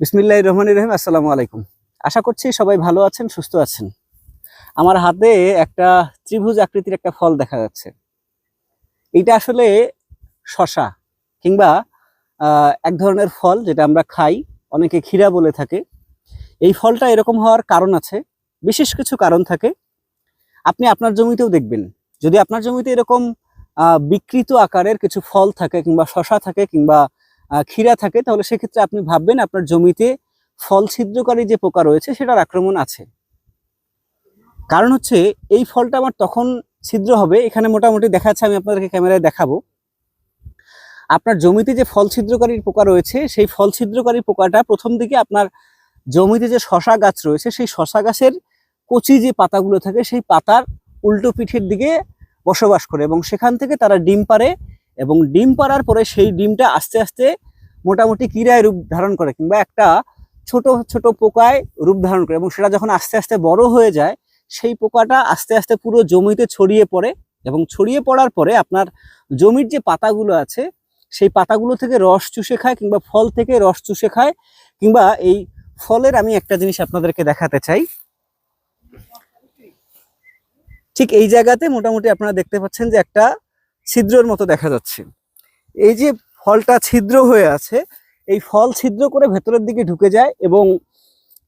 বিসমিল্লাহ রহমান রহিম, আসসালামু আলাইকুম। আশা করছি সবাই ভালো আছেন, সুস্থ আছেন। আমার হাতে একটা ত্রিভুজ আকৃতির একটা ফল দেখা যাচ্ছে। এটা আসলে শশা কিংবা এক ধরনের ফল যেটা আমরা খাই, অনেকে ক্ষীরা বলে থাকে। এই ফলটা এরকম হওয়ার কারণ আছে, বিশেষ কিছু কারণ থাকে। আপনি আপনার জমিতেও দেখবেন, যদি আপনার জমিতে এরকম বিকৃত আকারের কিছু ফল থাকে কিংবা শশা থাকে কিংবা ক্ষীরা থাকে, তাহলে সেক্ষেত্রে আপনি ভাববেন আপনার জমিতে ফল ছিদ্রকারী যে পোকা রয়েছে সেটার আক্রমণ আছে। কারণ হচ্ছে এই ফলটা আমার তখন ছিদ্র হবে, এখানে মোটামুটি দেখা যাচ্ছে, আমি আপনাদেরকে ক্যামেরায় দেখাবো। আপনার জমিতে যে ফল ছিদ্রকারী পোকা রয়েছে, সেই ফল ছিদ্রকারী পোকাটা প্রথম দিকে আপনার জমিতে যে শশা গাছ রয়েছে, সেই শশা গাছের কচি যে পাতাগুলো থাকে, সেই পাতার উল্টো পিঠের দিকে বসবাস করে এবং সেখান থেকে তারা ডিম পারে এবং ডিম পাড়ার পরে সেই ডিমটা আস্তে আস্তে মোটামুটি কিরায় রূপ ধারণ করে কিংবা একটা ছোট ছোট পোকায় রূপ ধারণ করে এবং সেটা যখন আস্তে আস্তে বড় হয়ে যায়, সেই পোকাটা আস্তে আস্তে পুরো জমিতে ছড়িয়ে পড়ে এবং ছড়িয়ে পড়ার পরে আপনার জমির যে পাতাগুলো আছে, সেই পাতাগুলো থেকে রস চুষে খায় কিংবা ফল থেকে রস চুষে খায় কিংবা এই ফলের আমি একটা জিনিস আপনাদেরকে দেখাতে চাই। ঠিক এই জায়গাতে মোটামুটি আপনারা দেখতে পাচ্ছেন যে একটা ছিদ্রর মতো দেখা যাচ্ছে। এই যে ফলটা ছিদ্র হয়ে আছে, এই ফল ছিদ্র করে ভেতরের দিকে ঢুকে যায় এবং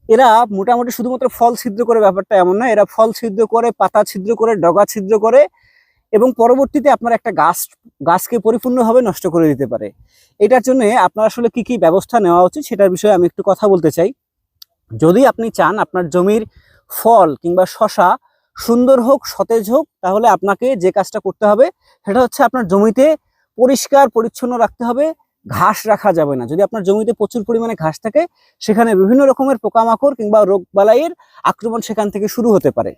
এরা মোটামুটি শুধুমাত্র ফল ছিদ্র করে ব্যাপারটা এমন না এরা ফল ছিদ্র করে, পাতা ছিদ্র করে, ডগা ছিদ্র করে এবং পরবর্তীতে আপনার একটা গাছ, গাছকে পরিপূর্ণভাবে নষ্ট করে দিতে পারে। এটার জন্য আপনার আসলে কি কি ব্যবস্থা নেওয়া উচিত সেটার বিষয়ে আমি একটু কথা বলতে চাই। যদি আপনি চান আপনার জমির ফল কিংবা শশা সুন্দর হোক, সতেজ হোক, তাহলে আপনাকে যে কাজটা করতে হবে সেটা হচ্ছে আপনার জমিতে পরিষ্কার, পরিচ্ছন্ন রাখতে হবে। ঘাস রাখা যাবে না। যদি আপনার জমিতে প্রচুর পরিমাণে ঘাস থাকে, সেখানে বিভিন্ন রকমের পোকামাকড় কিংবা রোগবালাইয়ের আক্রমণ সেখান থেকে শুরু হতে পারে।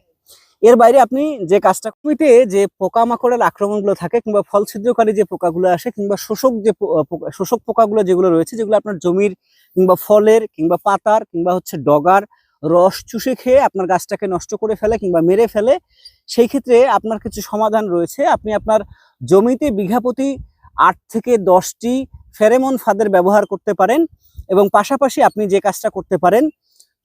এর বাইরে আপনি যে কাজটা জমিতে যে পোকামাকড়ের আক্রমণগুলো থাকে কিংবা ফল ছিদ্রকারী যে পোকাগুলো আসে কিংবা শোষক যে শোষক পোকাগুলো যেগুলো রয়েছে, যেগুলো আপনার জমির কিংবা ফলের কিংবা পাতার কিংবা হচ্ছে ডগার রস চুষে খেয়ে আপনার গাছটাকে নষ্ট করে ফেলে কিংবা মেরে ফেলে, সেই ক্ষেত্রে আপনার কিছু সমাধান রয়েছে। আপনি আপনার জমিতে বিঘা প্রতি আট থেকে দশটি ফেরেমন ফাদের ব্যবহার করতে পারেন এবং পাশাপাশি আপনি যে কাজটা করতে পারেন,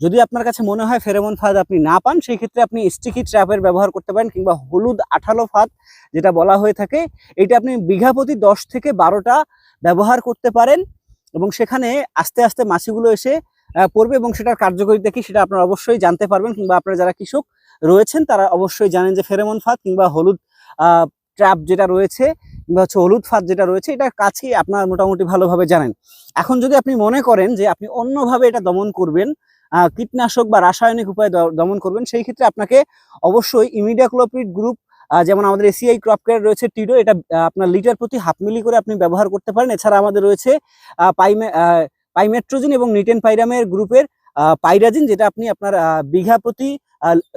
যদি আপনার কাছে মনে হয় ফেরেমন ফাঁদ আপনি না পান, সেই ক্ষেত্রে আপনি স্টিকি ট্র্যাপের ব্যবহার করতে পারেন কিংবা হলুদ আঠালো ফাঁদ যেটা বলা হয়ে থাকে এটা আপনি বিঘা প্রতি দশ থেকে বারোটা ব্যবহার করতে পারেন এবং সেখানে আস্তে আস্তে মাছিগুলো এসে পড়বে এবং সেটার কার্যকারিতা কি সেটা আপনারা অবশ্যই জানতে পারবেন কিংবা আপনারা যারা কৃষক রয়েছেন, তারা অবশ্যই জানেন যে ফেরেমন ফাঁদ কিংবা হলুদ ট্র্যাপ যেটা রয়েছে কিংবা হচ্ছে হলুদ ফাঁদ যেটা রয়েছে এটার কাছে আপনারা মোটামুটি ভালোভাবে জানেন। এখন যদি আপনি মনে করেন যে আপনি অন্যভাবে এটা দমন করবেন কীটনাশক বা রাসায়নিক উপায়ে দমন করবেন, সেই ক্ষেত্রে আপনাকে অবশ্যই ইমিডিয়াক্লোপিড গ্রুপ যেমন আমাদের এসিআই ক্রপ কেয়ার রয়েছে, টিডো, এটা আপনার লিটার প্রতি হাফ মিলি করে আপনি ব্যবহার করতে পারেন। এছাড়া আমাদের রয়েছে পাইমে পাইমেট্রোজিন এবং নিটেন পাইরামের গ্রুপের পাইরাজিন যেটা আপনি আপনার বিঘা প্রতি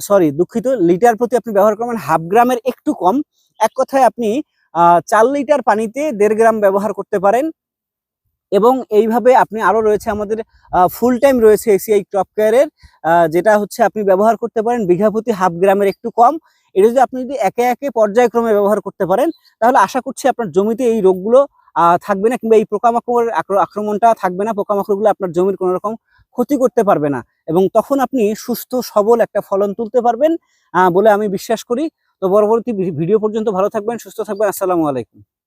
সরি, দুঃখিত, লিটার প্রতি আপনি ব্যবহার করবেন হাফ গ্রামের একটু কম। এক কথায় আপনি চার লিটার পানিতে দেড় গ্রাম ব্যবহার করতে পারেন। এবং এইভাবে আপনি আরও রয়েছে আমাদের ফুল টাইম রয়েছে এসিআই ক্রপ কেয়ারের যেটা হচ্ছে আপনি ব্যবহার করতে পারেন বিঘা প্রতি হাফ গ্রামের একটু কম। এটা যদি আপনি যদি একে একে পর্যায়ক্রমে ব্যবহার করতে পারেন, তাহলে আশা করছি আপনার জমিতে এই রোগগুলো থাকবে না কিংবা এই পোকামাকড় আক্র- আক্রমণটা থাকবে না। পোকামাকড়গুলো আপনার জমির কোনো রকম ক্ষতি করতে পারবে না। এবং তখন আপনি সুস্থ, সবল একটা ফলন তুলতে পারবেন বলে আমি বিশ্বাস করি। তো পরবর্তী ভিডিও পর্যন্ত ভালো থাকবেন, সুস্থ থাকবেন। আসসালামু আলাইকুম।